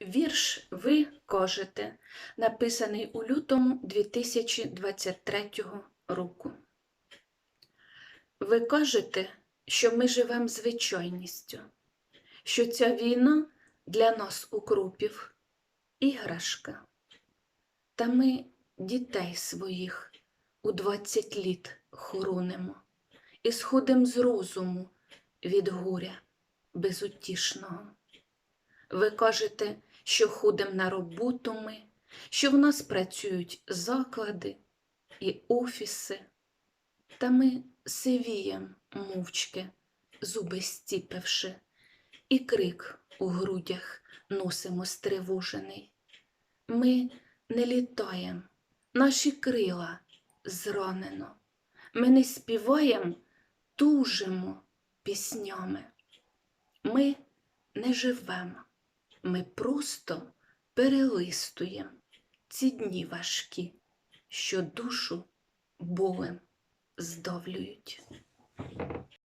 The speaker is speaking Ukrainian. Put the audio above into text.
Вірш ви кажете, написаний у лютому 2023 року. Ви кажете, що ми живемо звичайністю, що ця війна для нас укропів іграшка. Та ми дітей своїх у 20 літ хоронимо і сходим з розуму від горя безутішного. Ви кажете, що ходимо на роботу ми, що в нас працюють заклади і офіси, та ми сивієм мовчки, зуби стіпивши, і крик у грудях носимо стривожений. Ми не літаєм, наші крила зранено. Ми не співаєм, тужимо піснями. Ми не живемо, ми просто перелистуємо ці дні важкі, що душу болем здавлюють.